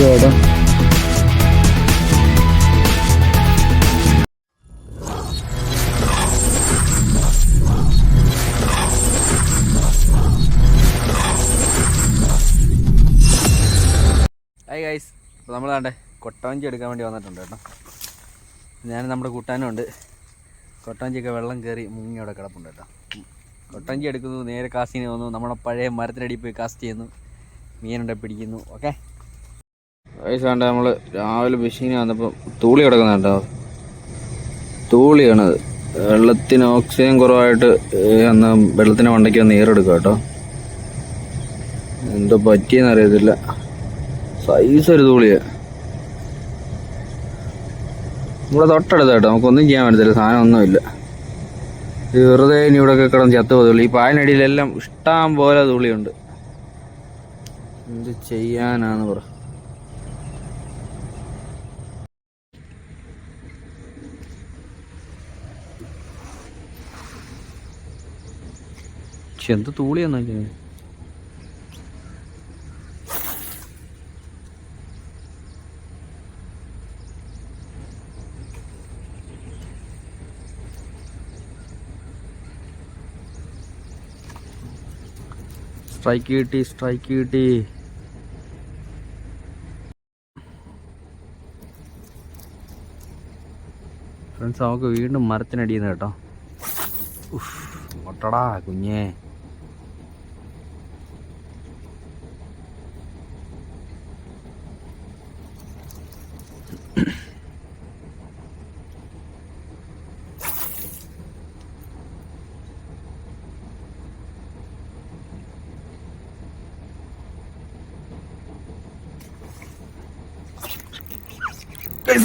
കേട്ടോ hi guys അപ്പോൾ നമ്മൾ വേണ്ടേ കൊട്ടവഞ്ചി എടുക്കാൻ വേണ്ടി വന്നിട്ടുണ്ട് കേട്ടോ. ഞാൻ നമ്മുടെ കൂട്ടാനുണ്ട് കൊട്ടവഞ്ചിയൊക്കെ വെള്ളം കയറി മുങ്ങി അവിടെ കിടപ്പുണ്ട് കേട്ടോ. കൊട്ടവഞ്ചി എടുക്കുന്നു നേരെ കാസ്റ്റിന് വന്നു. നമ്മുടെ പഴയ മരത്തിനടി പോയി കാസ്റ്റ് ചെയ്യുന്നു. മീനുണ്ടെ പിടിക്കുന്നു. ഓക്കെ ഗൈസ് നമ്മൾ രാവിലെ മെഷീന് വന്നപ്പോൾ തൂളി കിടക്കുന്നുണ്ടോ തൂളിയാണത്. വെള്ളത്തിന് ഓക്സിജൻ കുറവായിട്ട് അന്ന് വെള്ളത്തിന് വണ്ടയ്ക്ക് വന്ന് ഏറെടുക്കുക കേട്ടോ. എന്തോ പറ്റിയെന്ന് അറിയത്തില്ല. സൈസ് ഒരു തൂളിയാ. ഇവിടെ തൊട്ടടുത്ത കേട്ടോ. നമുക്കൊന്നും ചെയ്യാൻ പറ്റത്തില്ല. സാധനം ഇത് വെറുതെ ഇനി ഇവിടെയൊക്കെ കിടന്ന് ചത്തു പോകത്തുള്ളൂ. ഈ പായനടിയിലെല്ലാം ഇഷ്ടം പോലെ തുള്ളിയുണ്ട് എന്ത് ചെയ്യാനാന്ന് പറ. പക്ഷെ എന്ത് തൂളിയാന്ന് വെച്ചാൽ സ്ട്രൈക്ക് കിട്ടി സ്ട്രൈക്ക് കിട്ടി. ഫ്രണ്ട്സ് നമുക്ക് വീണ്ടും മരത്തിനടിയുന്നു കേട്ടോ. ഉഫ്, ഒട്ടടാ കുഞ്ഞേ.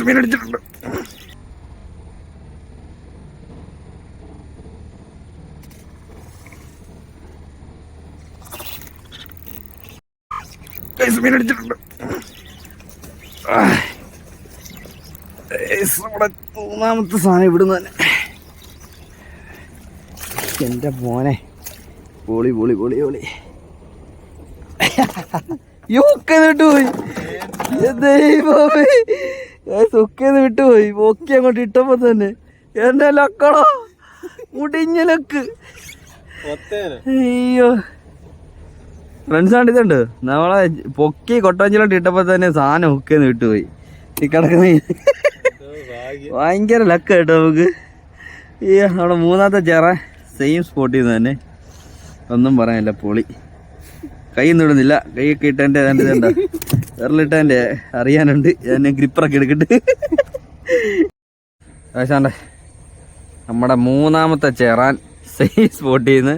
മീനടിച്ചിട്ടുണ്ട് മീനടിച്ചിട്ടുണ്ട് നമ്മുടെ മൂന്നാമത്തെ സാധനം ഇവിടുന്ന് തന്നെ. എന്റെ മോനെ. പൊളി പൊളി പൊളി പൊളി. യോക്കെ പോയി. ദൈവമേ. സുക്കേന്ന് വിട്ടുപോയി. പൊക്കി അങ്ങോട്ട് ഇട്ടപ്പോ തന്നെ. എന്നെ ലക്കടോ. മുടിഞ്ഞ ലക്ക് അയ്യോ. ഫ്രണ്ട്സ് ആണ് ഇതുണ്ട്. നമ്മളെ പൊക്കി കൊട്ടവഞ്ചിലോട്ട് ഇട്ടപ്പോ തന്നെ സാധനം ഒക്കെ വിട്ടുപോയി. ഈ കിടക്കുന്ന ഭയങ്കര ലക്ക് കേട്ടോ നമുക്ക്. ഈ അവിടെ മൂന്നാമത്തെ ചേറ സെയിം സ്പോട്ടിൽ നിന്ന് തന്നെ. ഒന്നും പറയാനില്ല പൊളി. കൈ ഇടുന്നില്ല. കൈയൊക്കെ ഇട്ടതിന്റെ അതിന്റെ ഇതുണ്ട? വിരലിട്ടതിന്റെ അറിയാനുണ്ട്. ഞാൻ ഗ്രിപ്പറൊക്കെ എടുക്കട്ട് ഏശാണ്ടെ നമ്മുടെ മൂന്നാമത്തെ ചേറാൻ സെയിം സ്പോട്ടിൽ നിന്ന്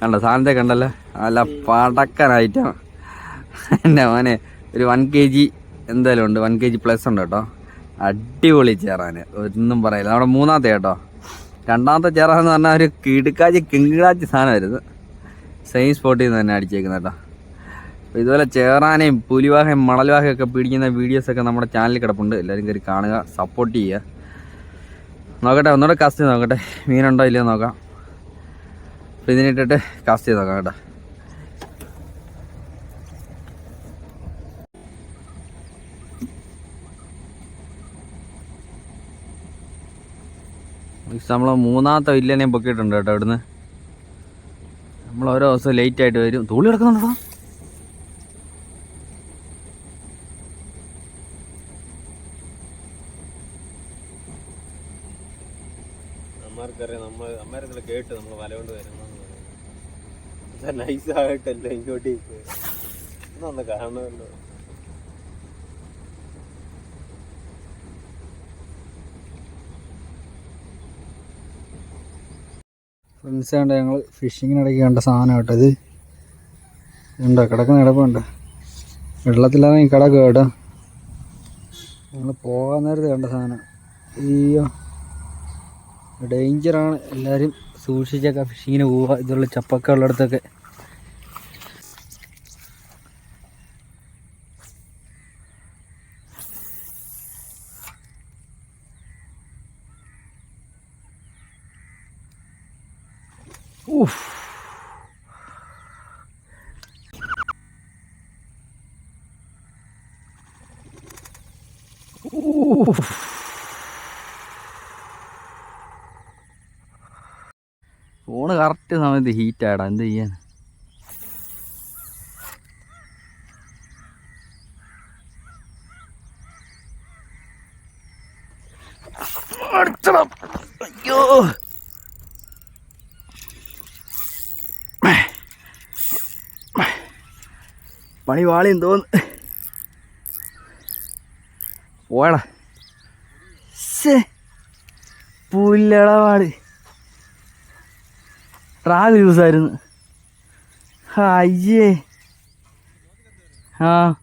കണ്ട സാധനത്തെ കണ്ടല്ലോ? നല്ല പടക്കനായിട്ടാണ് എന്റെ മോനെ ഒരു വൺ കെ ജി എന്തായാലും ഉണ്ട്. വൺ കെ ജി പ്ലസ് ഉണ്ട് കേട്ടോ. അടിപൊളി ചേറാൻ ഒന്നും പറയില്ല. നമ്മുടെ മൂന്നാമത്തെ കേട്ടോ. രണ്ടാമത്തെ ചേറാന്ന് പറഞ്ഞാൽ ഒരു കിടുക്കാച്ചി കിങ്കിടാച്ചി സാധനമായിരുന്നു. സെയിം സ്പോട്ടിൽ നിന്ന് തന്നെ അടിച്ചേക്കുന്നത് കേട്ടോ. അപ്പോൾ ഇതുപോലെ ചേറാനയും പുലിവാഹയും മണൽവാഹയും ഒക്കെ പിടിക്കുന്ന വീഡിയോസൊക്കെ നമ്മുടെ ചാനലിൽ കിടപ്പുണ്ട്. എല്ലാവരും കയറി കാണുക സപ്പോർട്ട് ചെയ്യുക. നോക്കട്ടെ ഒന്നുകൂടെ കാസ്റ്റ് ചെയ്ത് നോക്കട്ടെ. മീനുണ്ടോ ഇല്ലയോ നോക്കാം. അപ്പോൾ ഇതിനിട്ടിട്ട് കാസ്റ്റ് ചെയ്ത് നോക്കാം കേട്ടോ. നമ്മൾ മൂന്നാമത്തെ വില്ലനെയും പൊക്കിയിട്ടുണ്ട് കേട്ടോ ഇവിടുന്ന് നമ്മൾ ഓരോ ദിവസം ലേറ്റ് ആയിട്ട് വരും. തൂളി കിടക്കുന്നുണ്ടോ? നമ്മൾ കേട്ട് നമ്മൾ വല കൊണ്ട് വരുന്ന നൈസ് ആയിട്ടല്ല ഇങ്ങോട്ടേക്ക്. ഒന്ന് കാണുമല്ലോ ഫ്രണ്ട്സ് കണ്ട ഞങ്ങൾ ഫിഷിങ്ങിനിടയ്ക്ക് കണ്ട സാധനം കേട്ടോ ഇത്. ഉണ്ടോ കിടക്കുന്ന കിടപ്പുണ്ട്. വെള്ളത്തിലാണ് ഈ കിടക്കുക കേട്ടോ. ഞങ്ങൾ പോകാൻ നേരത്തെ കണ്ട സാധനം. അയ്യോ. ഡേഞ്ചറാണ് എല്ലാവരും സൂക്ഷിച്ചൊക്കെ ഫിഷിങ്ങിന് പോവുക. ഇതുള്ള ചപ്പൊക്കെ ഉള്ളിടത്തൊക്കെ. കറക്റ്റ് സമയത്ത് ഹീറ്റാടാ എന്ത് ചെയ്യാൻ? അടിച്ചടാ. അയ്യോ. പണി വാളിയും തോന്നുന്നു പോയടാ. പുല്ലട പാട് ട്രാഗ് യൂസ് ആയിരുന്നു അയ്യേ. ആ.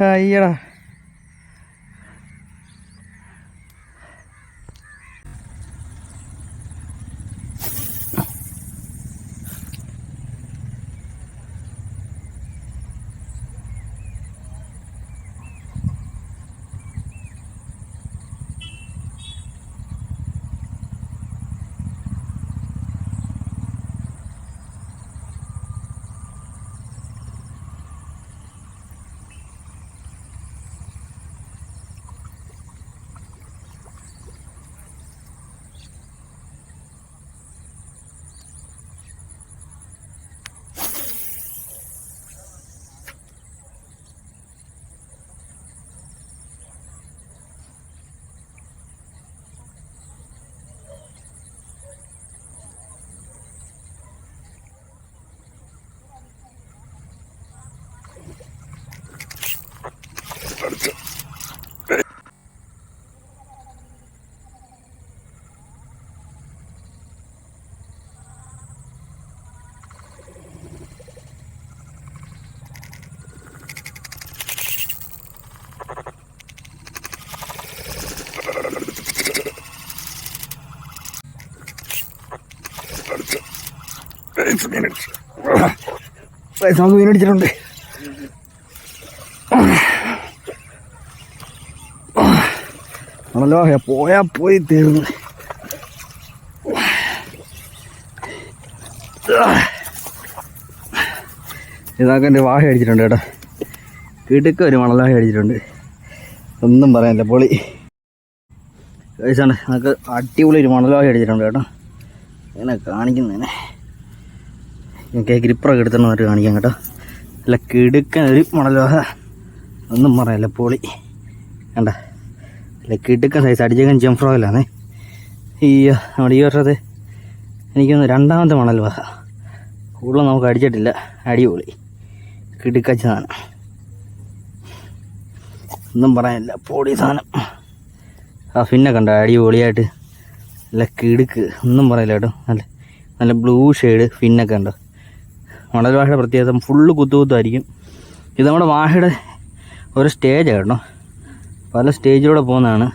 അയ്യടാ. നമുക്ക് മീനടിച്ചിട്ടുണ്ട് ആണല്ലോ പോയാ പോയി തീർന്നു. ഇതാക്കാൻ എന്റെ വാഹ അടിച്ചിട്ടുണ്ട് കേട്ടോ. കിടുക്ക ഒരു മണലാഹ അടിച്ചിട്ടുണ്ട്. ഒന്നും പറയാനില്ല പൊളി. കഴിച്ചാണ് നമുക്ക് അടിപൊളി ഒരു മണലാഹ അടിച്ചിട്ടുണ്ട് കേട്ടോ. ഇങ്ങനെ കാണിക്കുന്നതിനെ. എനിക്ക് ഗ്രിപ്പറൊക്കെ എടുത്തിട്ട് കാണിക്കാം കേട്ടോ. അല്ല കിടുക്കൻ ഒരു മണലോഹ ഒന്നും പറയാനില്ല പൊളി. കണ്ട? അല്ല കിടുക്കൻ സൈസ് അടിച്ചേക്കൻ ജംഫ്രോയിലാണേ ഈ നമ്മുടെ ഈ വർഷത്തെ എനിക്കൊന്ന് രണ്ടാമത്തെ മണൽ വാഹ കൂടുതൽ നമുക്ക് അടിച്ചിട്ടില്ല. അടിപൊളി. കിടുക്കച്ച സാധനം. ഒന്നും പറയാനില്ല പൊടി സാധനം. ആ പിന്നെ കണ്ട അടിപൊളിയായിട്ട്. നല്ല കിടുക്ക്. ഒന്നും പറയില്ല കേട്ടോ. നല്ല നല്ല ബ്ലൂ ഷെയ്ഡ് ഫിന്നൊക്കെ ഉണ്ടോ മണൽ വാഴയുടെ പ്രത്യേകത ഫുള്ള് കുത്തുകുത്തായിരിക്കും. ഇത് നമ്മുടെ വാഴയുടെ ഒരു സ്റ്റേജ് കേട്ടോ. പല സ്റ്റേജിലൂടെ പോകുന്നതാണ്.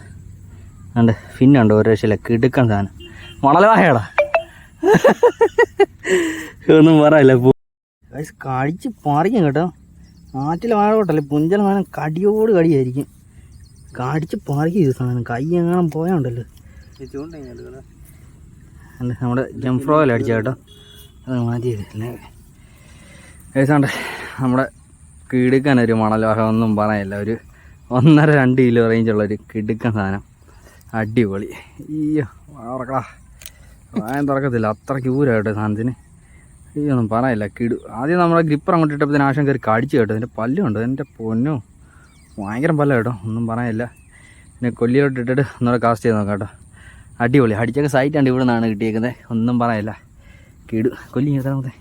ഉണ്ട് ഫിന്നുണ്ട് ഒരു രക്ഷയില്ല. കിടുക്കൻ സാധനം. മണൽ ഒന്നും പറയില്ല. കടിച്ച് പറിക്കും കേട്ടോ. ആറ്റിലെ വാഴ കൊട്ടല്ലേ പുഞ്ചൽ സാധനം കടിയോട് കടിയായിരിക്കും. കടിച്ച് പറിക്കും ഇത് സാധനം. കൈ എങ്ങാനും പോയാണ്ടല്ലോ നമ്മുടെ ജംഫ്രോയിൽ അടിച്ച കേട്ടോ. അത് മാറ്റിയതല്ലേ ഏതാണ്ട് നമ്മുടെ കിടുക്കൻ ഒരു മണലോഹം ഒന്നും പറയല്ല. ഒരു ഒന്നര രണ്ട് കിലോ റേഞ്ചുള്ള ഒരു കിടുക്കൻ സാധനം. അടിപൊളി. അയ്യോ തുറക്കടാ വായം തുറക്കത്തില്ല. അത്ര ക്യൂരായിട്ട് സാധനത്തിന്. ഈ ഒന്നും പറയില്ല. കിടു ആദ്യം നമ്മുടെ ഗ്രിപ്പർ അങ്ങോട്ട് ഇട്ടപ്പോൾ ആശങ്ക കയറി കടിച്ചു കേട്ടോ. എന്റെ പല്ലുണ്ട്. എന്റെ പൊന്നോ. ഭയങ്കര പല്ല കേട്ടോ. ഒന്നും പറയില്ല. പിന്നെ കൊല്ലിയോട്ട് ഇട്ടിട്ട് ഒന്നുകൂടെ കാസ്റ്റ് ചെയ്ത് നോക്കാം കേട്ടോ. അടിപൊളി. അടിച്ചൊക്കെ സൈറ്റാണ്ട് ഇവിടെ നിന്നാണ് കിട്ടിയേക്കുന്നത് ഒന്നും പറയില്ല. കിടു കൊല്ലി എത്രാമത്തെ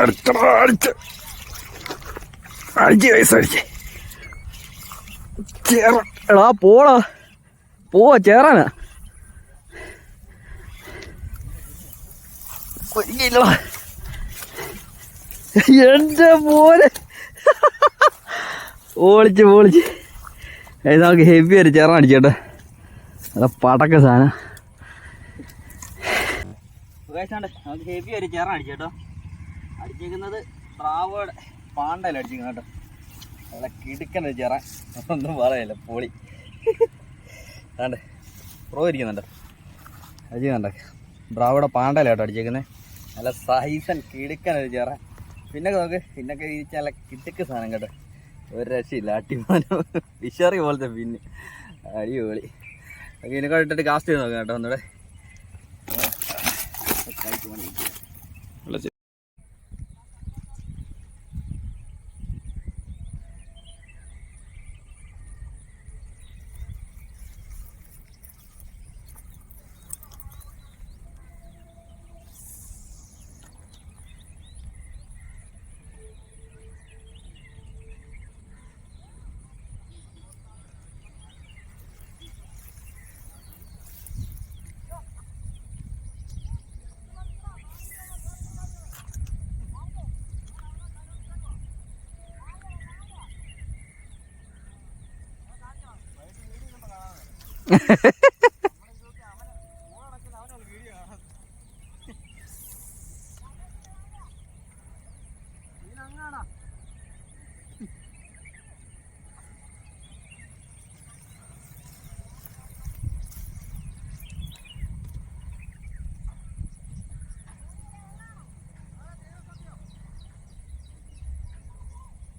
അടിച്ചടാ അടിച്ച് അടിച്ച് പൈസ അടിച്ച് എടാ പോടാ. പോവാ ചേറാനാ ഒരിക്കലടാ എന്റെ പോലെ ഓളിച്ച് ഓളിച്ച്. ഏയ് നമുക്ക് ഹെവി ആയിട്ട് ചേർന്ന് അടിച്ചേട്ടെ അതാ പടക്ക സാധനം. നമുക്ക് ഹെവി ആയിട്ട് ചേർന്ന് അടിച്ചേട്ടോ അടിച്ചേക്കുന്നത് പ്രാവോടെ പാണ്ടല്ല അടിച്ചിരിക്കുന്നത് കേട്ടോ. നല്ല കിടുക്കണ്ട ചേറ. ഒന്നും പറയല്ല പൊളി. അതാണ്ട് പ്രോ ഇരിക്കുന്നുണ്ട്. അടിക്കുന്നുണ്ട് ബ്രാവോയുടെ പാണ്ടല്ല കേട്ടോ അടിച്ചേക്കുന്നത് നല്ല സൈസൻ കിടുക്കനൊരു ചേറ. പിന്നെ നോക്ക് പിന്നൊക്കെ ഇരിച്ച നല്ല കിടുക്ക് സാധനം കേട്ടോ. ഒരു രക്ഷയില്ല അട്ടിമാനം വിഷറി പോലത്തെ പിന്നെ അടിപൊളി. ഓക്കെ ഇതിനൊക്കെ ഇട്ടിട്ട് കാസ്റ്റ് ചെയ്ത് നോക്കാം കേട്ടോ ഒന്നുകൂടെ.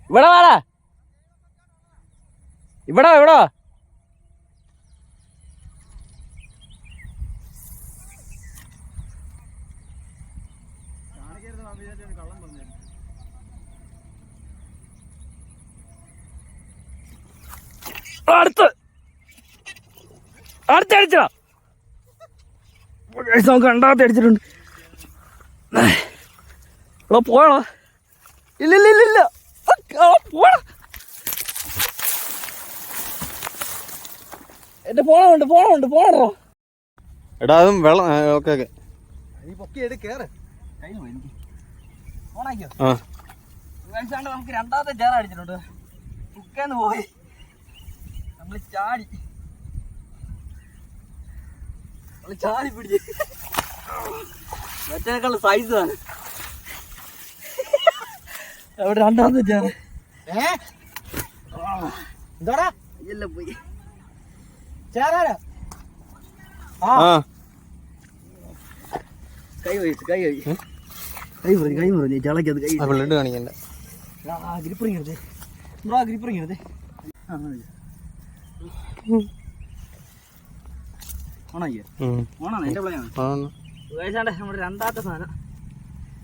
ഇവിടെ വാടാ. ഇവിടെ ഇവിടെ. അടുത്ത്. അടുത്ത് അടിച്ചടാ Guys, നമുക്ക് രണ്ടാമത്തെ അടിച്ചിട്ടുണ്ട്. ഇവിടെ പോയണോ ഇല്ല ഇല്ല ഇല്ല ഇല്ല. പോണ പോടാ എന്റെ പോണുണ്ട് പോണുണ്ട് പോണോ എടാ അതും വെള്ളം ഓക്കെ ഓക്കെ. പൊക്കി എടു കേറ്. കയ്യിൽ പോയി എനിക്ക്. ഫോണാക്കിയോ ആ. നമുക്ക് രണ്ടാമത്തെ ചേർ അടിച്ചിട്ടുണ്ട്. കുക്കേന്ന് പോയി. നമ്മൾ ചാടി. നമ്മൾ ചാടി പിടിച്ച്. മറ്റേക്കാൾ സൈസ് ആണ്. അവിടെ രണ്ടാമത്തെ ചേർ എന്താടാ എല്ലാം പോയി. ചേരാരാ ആ. കൈ പോയി കൈ പോയി കൈ മുറിഞ്ഞു കൈ മുറിഞ്ഞു. ചളക്കത് കൈ ആ ബ്ലഡ് കാണിക്കണ്ട. ആ ഗ്രിപ്പ് ഇറങ്ങരുത് ബ്രോ ഗ്രിപ്പ് ഇറങ്ങരുത് നമ്മുടെ രണ്ടാമത്തെ സാധനം.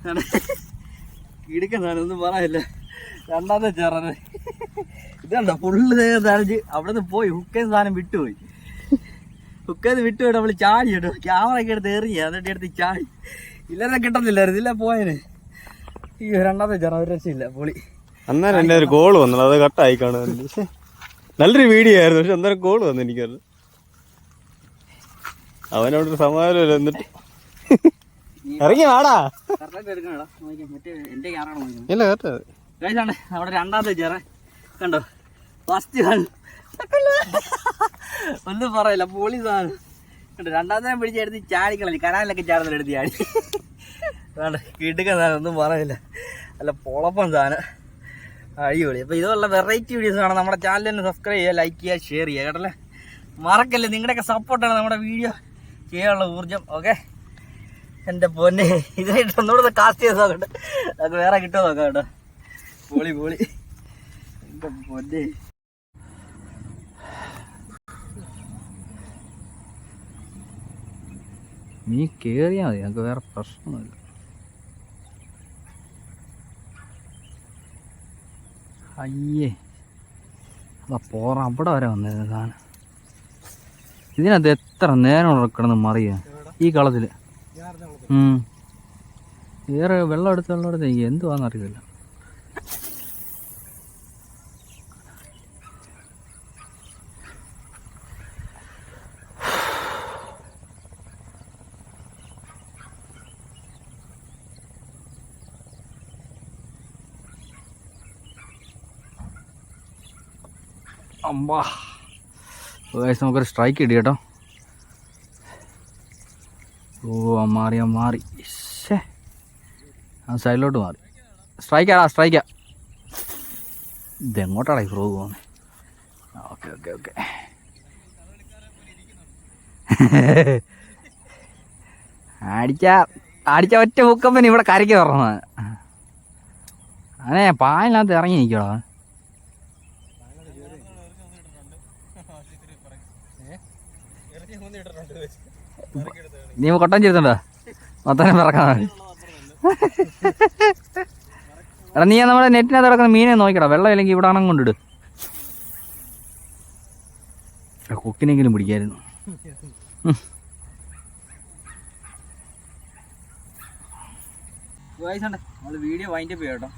സാധനം ഒന്നും പറയില്ല. രണ്ടാമത്തെ ചേറന് ഇതുണ്ടോ? ഫുള്ള് നനഞ്ഞ് അവിടെ നിന്ന് പോയി ഹുക്കേന്ന് സാധനം വിട്ടുപോയി. ഹുക്കേന്ന് വിട്ടുപോയി നമ്മൾ ചാടി കേട്ടോ ക്യാമറ ഒക്കെ എടുത്ത് എറിഞ്ഞ എന്നിട്ട് എടുത്ത് ചാടി. ഇല്ലാതെ കിട്ടുന്നില്ലായിരുന്നു ഇല്ല പോയന്. ഈ രണ്ടാമത്തെ ചേറ ഒരു രക്ഷയില്ല പൊളി. അന്നേരം എന്റെ ഒരു കോൾ വന്നത് അത് കട്ടായി കാണുന്നുണ്ട്. നല്ലൊരു വീഡിയോ ആയിരുന്നു. പക്ഷെ അന്നേരം കോൾ വന്നു എനിക്കത്. അവനോട് ഒരു സമാധാനം എന്നിട്ട് ഇറങ്ങി വാടാ. ഇല്ല കേട്ടോ. കഴിച്ചാണ്ട് അവിടെ രണ്ടാമത്തെ ചേറ. കണ്ടോ? ഫസ്റ്റ് ഒന്നും പറയില്ല. പോളിസാണ് സാധനം. കണ്ടോ? രണ്ടാമത്തെ പിടിച്ചെടുത്ത് ചാടിക്കളഞ്ഞു. കനാലിലൊക്കെ ചാടുന്ന എടുത്ത് ചാടി. വേണ്ട കിട്ടുക സാധനം ഒന്നും പറയില്ല. അല്ല പൊളപ്പം സാധനം. അടിപൊളി. അപ്പോൾ ഇതുപോലുള്ള വെറൈറ്റി വീഡിയോസ് കാണാൻ നമ്മുടെ ചാനൽ തന്നെ സബ്സ്ക്രൈബ് ചെയ്യുക ലൈക്ക് ചെയ്യുക ഷെയർ ചെയ്യുക കേട്ടല്ലേ? മറക്കല്ലേ? നിങ്ങളുടെയൊക്കെ സപ്പോർട്ടാണ് നമ്മുടെ വീഡിയോ ചെയ്യാനുള്ള ഊർജം. ഓക്കെ എന്റെ പൊന്നെ ഇതായിട്ട് ഒന്നുകൂടെ കാസ്റ്റ് ചെയ്ത് നോക്കട്ടെ അത് വേറെ കിട്ടുമോ നോക്കാം കേട്ടോ. പൊളി പൊളി. എന്റെ പൊന്നെ. നീ കേറിയാ മതി. നമുക്ക് വേറെ പ്രശ്നമൊന്നുമില്ല. അയ്യേ. അതാ പോറ അവിടെ വരെ വന്നിരുന്നു സാധനം. ഇതിനകത്ത് എത്ര നേരം ഉറക്കണമെന്ന് മറിയാ? ഈ കളത്തിൽ. ഏറെ വേറെ വെള്ളം എടുത്ത് വെള്ളം എടുത്ത് എന്തുവാന്ന് അറിയില്ല. അമ്പാ ഗൈസ് നമുക്കൊരു സ്ട്രൈക്ക് ഇടി കേട്ടോ. ഓ മാറി മാറി. ശ്ശേ. ആ സൈഡിലോട്ട് മാറി. സ്ട്രൈക്കാടാ സ്ട്രൈക്കാ ഇതെങ്ങോട്ടാടാ ഈ ഫ്രോ പോകുന്നത് ഓക്കെ ഓക്കെ ഓക്കെ അടിച്ച അടിച്ച ഒറ്റ മുക്കപ്പൻ ഇവിടെ കരയ്ക്ക് തുറന്നത് അതെ പാലിനകത്ത് ഇറങ്ങി നിൽക്കടാ നീ കൊട്ടം ചെയ്തിട്ടുണ്ടോ മൊത്തം പിറക്കാൻ എടാ നീ നമ്മുടെ നെറ്റിനകത്ത് കിടക്കുന്ന മീനെ നോക്കിടാ വെള്ളം ഇല്ലെങ്കിൽ ഇവിടെ ആണെങ്കിൽ കൊണ്ടിട്. കൊക്കിനെങ്കിലും പിടിക്കായിരുന്നു. നമ്മൾ വീഡിയോ വൈൻഡപ്പ് ചെയ്യാം കേട്ടോ.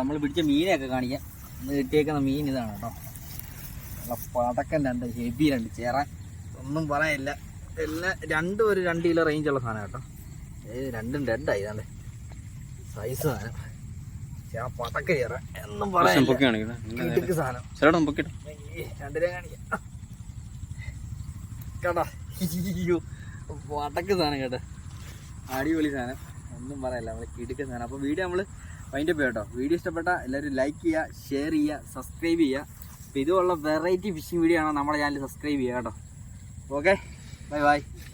നമ്മൾ പിടിച്ച മീനെയൊക്കെ കാണിക്കാം. ഇന്ന് കിട്ടിയേക്കുന്ന മീൻ ഇതാണ് കേട്ടോ. നല്ല പടക്കം രണ്ട് ഹെവി രണ്ട്. ചേറാൻ ഒന്നും പറയാനില്ല. എല്ലാം രണ്ടും ഒരു രണ്ട് കിലോ റേഞ്ചുള്ള സാധനം കേട്ടോ. രണ്ടും ഡെഡായി അല്ലേ സൈസ് സാധനം. ചേരാ പടക്ക ചേരാ എന്നും പറയാം സാധനം. കാണിക്കാം. കേട്ടോ അയ്യോ വടക്ക് സാധനം കേട്ടോ. അടിപൊളി സാധനം. ഒന്നും പറയല്ല നമ്മൾ കിടുക്ക സാധനം. അപ്പോൾ വീഡിയോ നമ്മൾ വൈൻഡ് അപ്പ് കേട്ടോ. വീഡിയോ ഇഷ്ടപ്പെട്ട എല്ലാവരും ലൈക്ക് ചെയ്യുക ഷെയർ ചെയ്യുക സബ്സ്ക്രൈബ് ചെയ്യുക അപ്പോൾ ഇതുപോലുള്ള വെറൈറ്റി ഫിഷിംഗ് വീഡിയോ ആണോ നമ്മുടെ ചാനൽ സബ്സ്ക്രൈബ് ചെയ്യുക കേട്ടോ. ഓക്കെ 拜拜。